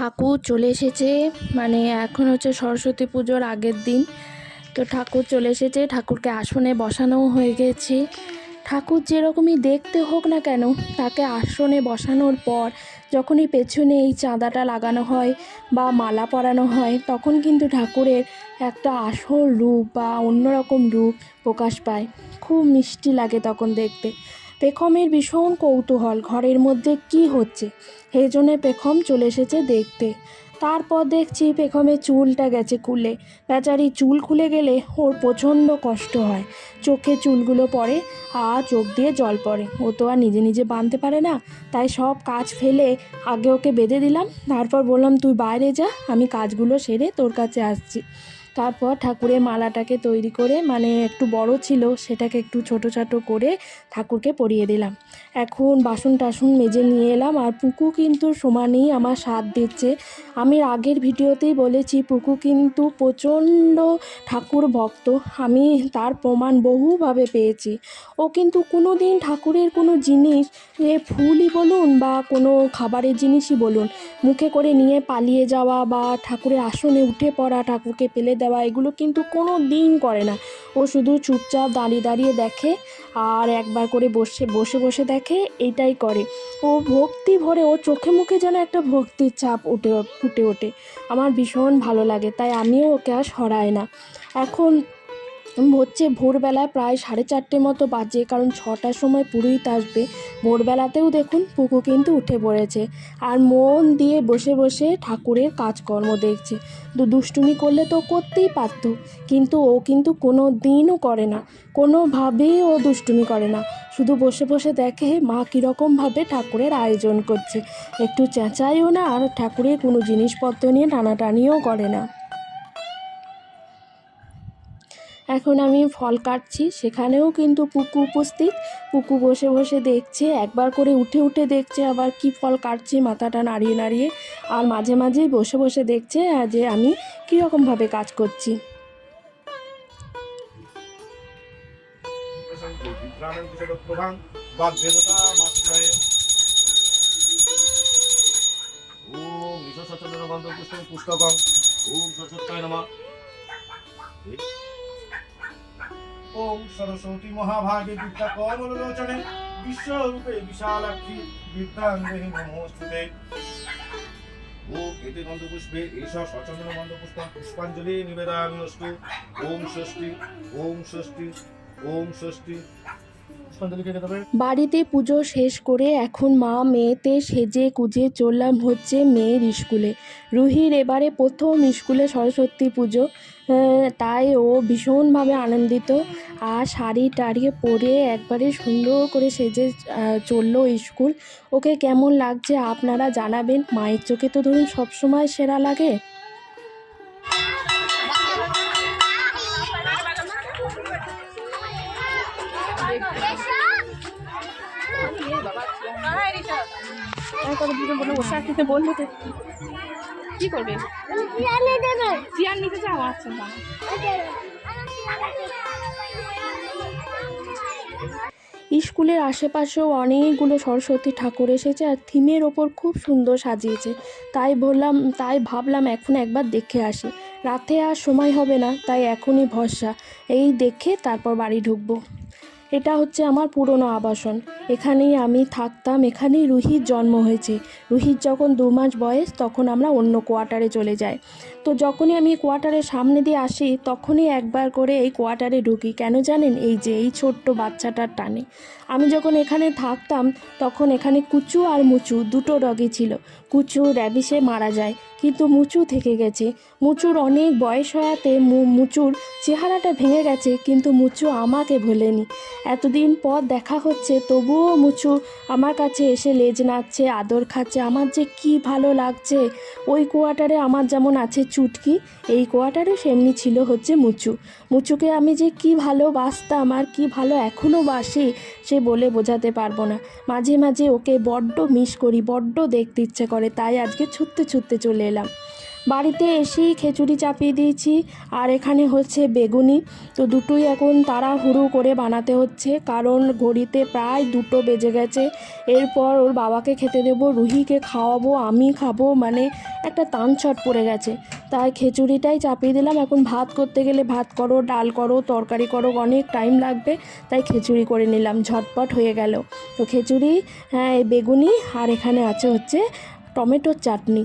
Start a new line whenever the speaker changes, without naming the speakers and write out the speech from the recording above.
ঠাকুর চলে এসেছে। মানে এখন হচ্ছে সরস্বতী পুজোর আগের দিন। তো ঠাকুর চলে এসেছে। ঠাকুরকে আসনে বসানোও হয়ে গেছে। ঠাকুর যেরকমই দেখতে হোক না কেন, তাকে আসনে বসানোর পর যখনই পেছনে এই চাঁদাটা লাগানো হয় বা মালা পরানো হয়, তখন কিন্তু ঠাকুরের একটা আসল রূপ বা অন্যরকম রূপ প্রকাশ পায়। খুব মিষ্টি লাগে তখন দেখতে। পেখমের ভীষণ কৌতূহল, ঘরের মধ্যে কি হচ্ছে? সেই জন্যে পেখম চলে এসেছে দেখতে। তারপর দেখছি পেখমের চুলটা গেছে খুলে। বেচারি চুল খুলে গেলে ওর প্রচণ্ড কষ্ট হয়। চোখে চুলগুলো পড়ে, আর চোখ দিয়ে জল পড়ে। ও তো আর নিজে নিজে বাঁধতে পারে না। তাই সব কাজ ফেলে আগে ওকে বেঁধে দিলাম। তারপর বললাম, তুই বাইরে যা, আমি কাজগুলো সেরে তোর কাছে আসছি। তারপর ঠাকুরের মালাটাকে তৈরি করে মানে একটু বড় ছিল, সেটাকে একটু ছোট ছোট করে ঠাকুরকে পরিয়ে দিলাম। এখন বাসন টাসন মেজে নিয়ে এলাম, আর পুকু কিন্তু সমানেই আমার সাথ দিচ্ছে। আমি আগের ভিডিওতেই বলেছি, পুকু কিন্তু প্রচণ্ড ঠাকুর ভক্ত। আমি তার প্রমাণ বহুভাবে পেয়েছি। ও কিন্তু কোনো দিন ঠাকুরের কোনো জিনিস, এ ফুলই বলুন বা কোনো খাবারের জিনিসই বলুন, মুখে করে নিয়ে পালিয়ে যাওয়া বা ঠাকুরের আসনে উঠে পড়া ঠাকুরকে ফেলে দেওয়া, এগুলো কিন্তু কোনো দিন করে না। ও শুধু চুপচাপ দাঁড়িয়ে দাঁড়িয়ে দেখে আর একবার করে বসে বসে বসে দেখে এটাই করে। ও ভক্তি ভরে, ও চোখে মুখে যেন একটা ভক্তির চাপ উঠে ফুটে ওঠে। আমার ভীষণ ভালো লাগে, তাই আমিও ওকে আর সরাই না। এখন হচ্ছে ভোরবেলায় প্রায় সাড়ে চারটে মতো বাজে, কারণ ছটার সময় পুরোহিত আসবে। ভোরবেলাতেও দেখুন পুকু কিন্তু উঠে পড়েছে আর মন দিয়ে বসে বসে ঠাকুরের কাজকর্ম দেখছে। দুষ্টুমি করলে তো করতেই পারত, কিন্তু ও কিন্তু কোনো দিনও করে না, কোনোভাবেই ও দুষ্টুমি করে না। শুধু বসে বসে দেখে মা কীরকমভাবে ঠাকুরের আয়োজন করছে। একটু চেঁচাইও না আর ঠাকুরের কোনো জিনিসপত্র নিয়ে টানাটানিও করে না। এখন আমি ফল কাটছি, সেখানেও কিন্তু পুকু উপস্থিত। পুকু বসে বসে দেখছে, একবার করে উঠে উঠে দেখছে আবার কি ফল কাটছি, মাথাটা নাড়িয়ে নাড়িয়ে। আর মাঝে মাঝেই বসে বসে দেখছে যে আমি কীরকমভাবে কাজ করছি।
ওম নমঃ। ওম সরস্বতী মহাভাগে বিদ্যা কমল লোচনে বিশ্বরূপে বিশালাক্ষী বিদ্যাঙ্গে দেহি নমস্তুতে। ওম এতে গন্ধপুষ্পে, এষ সচন্দ্র গন্ধপুষ্পং, পুষ্পাঞ্জলি অস্তু ওম ষষ্ঠী ওম ষষ্ঠী ওম ষষ্ঠী
বাড়িতে পুজো শেষ করে এখন মা মেয়েতে সেজে কুজে চললাম হচ্ছে মেয়ের স্কুলে। রুহির এবারে প্রথম স্কুলে সরস্বতী পুজো তাই ও ভীষণভাবে আনন্দিত। আর শাড়ি টাড়ি পরে একবারে সুন্দর করে সেজে চলল স্কুল। ওকে কেমন লাগছে আপনারা জানাবেন? মায়ের চোখে তো ধরুন সবসময় সেরা লাগে। স্কুলের আশেপাশেও অনেকগুলো সরস্বতী ঠাকুর এসেছে আর থিমের ওপর খুব সুন্দর সাজিয়েছে। তাই বললাম, তাই ভাবলাম এখন একবার দেখে আসি। রাতে আর সময় হবে না, তাই এখনই ভরসা। এই দেখে তারপর বাড়ি ঢুকবো। এটা হচ্ছে আমার পুরনো আবাসন। এখানেই আমি থাকতাম, এখানেই রুহির জন্ম হয়েছে। রুহির যখন দু মাস বয়স, তখন আমরা অন্য কোয়ার্টারে চলে যাই। তো যখনই আমি কোয়ার্টারের সামনে দিয়ে আসি, তখনই একবার করে এই কোয়ার্টারে ঢুকি। কেন জানেন? এই যে, এই ছোট্ট বাচ্চাটার টানে। আমি যখন এখানে থাকতাম, তখন এখানে কুচু আর মুচু দুটো ডগি ছিল। কুচু র্যাবিসে মারা যায়, কিন্তু মুচু থেকে গেছে। মুচুর অনেক বয়স হওয়াতে মুচুর চেহারাটা ভেঙে গেছে, কিন্তু মুচু আমাকে ভোলেনি। এতদিন পর দেখা হচ্ছে, তবুও মুচু আমার কাছে এসে লেজ নাচছে আদর খাচ্ছে, আমার যে কি ভালো লাগছে। ওই কোয়ার্টারে আমার যেমন আছে চুটকি, এই কোয়ার্টারে সেমনি ছিল হচ্ছে মুচু। মুচুকে আমি যে কি ভালোবাসতাম আর কি ভালো এখনও বাসি, সে বলে বোঝাতে পারব না। মাঝে মাঝে ওকে বড্ড মিস করি, বড্ড দেখতে ইচ্ছে করে, তাই আজকে ছুটতে ছুটতে চলে এলাম। বাড়িতে এসেই খিচুড়ি চাপিয়ে দিয়েছি, আর এখানে হচ্ছে বেগুনি। তো দুটোই এখন তারা তাড়াহুড়ো করে বানাতে হচ্ছে, কারণ ঘড়িতে প্রায় দুটো বেজে গেছে। এরপর ওর বাবাকে খেতে দেবো, রুহিকে খাওয়াবো, আমি খাব মানে একটা তানছট পড়ে গেছে। তাই খিচুড়িটাই চাপিয়ে দিলাম। এখন ভাত করতে গেলে ভাত করো, ডাল করো, তরকারি করো, অনেক টাইম লাগবে। তাই খিচুড়ি করে নিলাম, ঝটপট হয়ে গেল। তো খিচুড়ি হ্যাঁ বেগুনি, আর এখানে আছে হচ্ছে টমেটোর চাটনি।